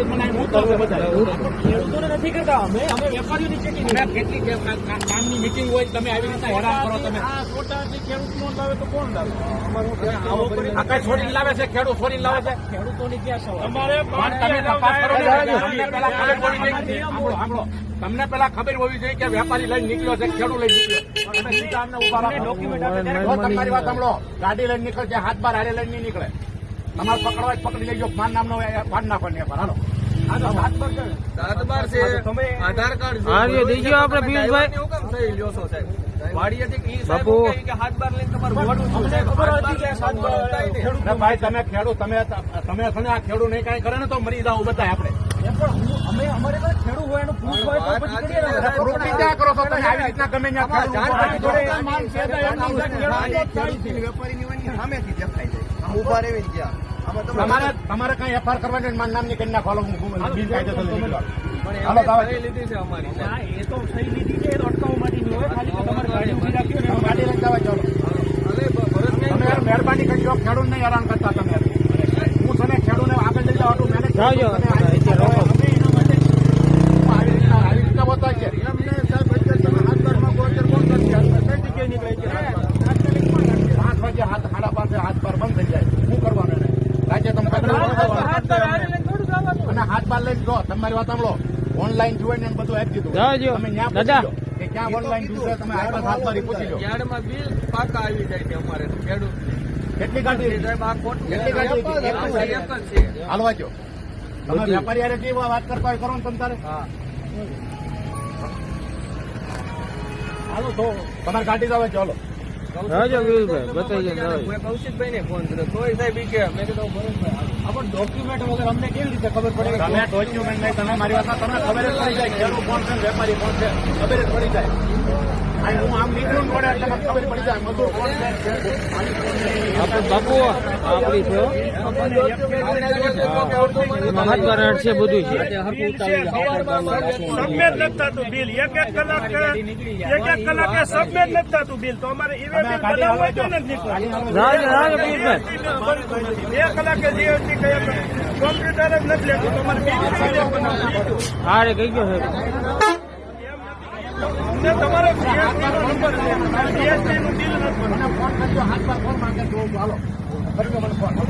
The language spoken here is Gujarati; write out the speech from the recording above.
તમે બધા ખેડૂતોને નથી કરતા અમે અમે વેપારીઓની ચેકિંગ કેટલી કે- કા- કા- કામની મીટિંગ હોય તમે આવી રીતે હેરાન કરો તમે. ખેડૂત નો લાવે તો કોણ લાવે? આ કઈ છોડીને લાવે છે? ખેડૂત છોડીને લાવે છે? ખેડૂતોની ક્યાં સવાલ? તમારે તમે તપાસ કરો તમને પેલા ખબર હોવી જોઈએ. સાંભળો, સાંભળો. તમને પેલા ખબર હોવી જોઈએ કે વેપારી લઈને નીકળ્યો છે ખેડૂત લઈને નીકળ્યો તમે સીધા અમને ઊભા રાખો. ડોક્યુમેન્ટ આપે ત્યારે જો તમારી વાત સાંભળો. ગાડી લઈને નીકળે છે હાથ બાર હારે લઈને નહીં નીકળે. તમારે પકડવા જ પકડી લેજો. માન નામનો પાડ નાખો ને પર હાલો. હાલો, હાથ છે. આધાર કાર્ડ હા, એ દઈ ગયો આપણે પિયુષભાઈ. ડ્રાઈવરની હું લ્યો છો, સાહેબ? વાડીએથી ઈ સાહેબ બાપુ. કે હાથ બાર લઈને તમારે મોઢું અમને ખબર હતી કે સાત બાર ભાઈ તમે ખેડૂત તમે તમે છે આ ખેડૂત નહીં કાંઈ કરે ને તો મરી જાવ બધાય આપણે પણ અમે અમારે પાસે હોય એનું હોય તો પછી ક્યાં કરો છો તમે આવી રીતના ગમે ત્યાં સામેથી દેખાય છે. ઊભા રહેવી ગયા. તમે- તમારે તમારે કઈ એફઆર કરવાની મારું નામની કરી નાખો. હાલો હું બિનકાયદેસર નીકળો. પણ હાલો, એમને દાવા સહી લીધી છે અમારી આગળ એ જાઉં સહી લીધી છે એ તો અટકાવવા માટેની હોય ખાલી કે તમારે ગાડી ઊભી રાખી હોય ને તમે ગાડી લઈને જવા ચાલો અરે ભરતભાઈ તમે યાર મહેરબાની કરજો ખેડૂત ને હેરાન કરતા તમે હું તને ખેડૂત ખેડૂત લઈ જવા હતું મેને જાજો. તમે આવી રીતના રોકો. અમે એના માટે હું આવી રીતના આવી રીતના બતાવ છે એમને સાહેબ અત્યારે તમે હાથ બારમાં ગોચર કોણ કરશે? હાથ બાર કઈ જગ્યાએ નીકળે છે? પાંચ વાગે હાથ સાડા પાંચે હાથ પર બંધ થઈ જાય શું કરવાનું એને રાજ્ય તમે હાથ પર હારી લઈને થોડું જવાનું. લઈને જો તમારી વાત સાંભળો. ઓનલાઈન ને બધું આપી દીધું. તમે ત્યાં દાદા. કે ક્યાં ઓનલાઈન જોશે તમે હાથ સાત મારી પૂછી લો યાર્ડમાં બિલ પાકા આવી જાય છે અમારે. ખેડૂત. કેટલી કાઢી સાહેબ આ ખોટું કેટલી કાઢી? એક જ છે. હાલવા જો તમે વેપારી યારે કેવી વાત કરતા હોય કરો ને તમે તારે? હા. હાલો તો તમારે કાઢી જ ચાલો જાજો વિવેકભાઈ, બતાવી દો, કૌશિકભાઈ ને ફોન કર્યો. તોય સાહેબ કે મેં કીધું. આ પણ ડોક્યુમેન્ટ વગર અમને કેવી રીતે ખબર પડે? તમે ડોક્યુમેન્ટ નહીં, તમે મારી વાત તમને ખબર જ પડી જાય ખેડૂત કોણ છે, વેપારી કોણ છે, ખબર જ પડી જાય. હું આમ નીકળું પડે એટલે ખબર પડી જાય, મજૂર કોણ છે. બાપુ બાપુ આપણી છે. હો. બધું છે. સબમિટ નથી થતું બિલ. એક એક કલાક એક એક કલાકે સબમિટ નથી થતું બિલ. તો અમારે ઈવે બિલ બનાવવું હોય તો નથી બે કલાકે જીએસટી કયા કોમ્પ્યુટર જ નથી લેતું. તમારે બિલ બનાવવું કઈ ગયો સાહેબ તમારો જીએસટી નો નંબર છે. જીએસટી નું બિલ નથી હાથ પર ફોન માંગે તો હાલો. કરજો મને ફોન.